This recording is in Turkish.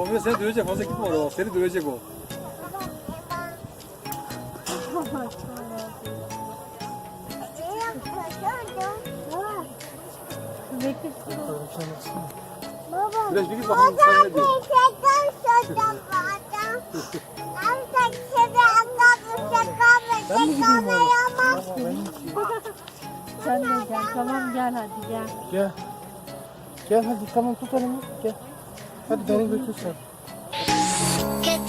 Mami seni dövecek fazla gitme oraya bak seni dövecek o. Baba. Güneş bir git bakalım sen ne diyorsun? Ben mi gideyim oğlum? Sen de gel. Tamam gel hadi gel. Gel. Gel hadi tamam tut elimi gel. Hadi beni götür sen. Get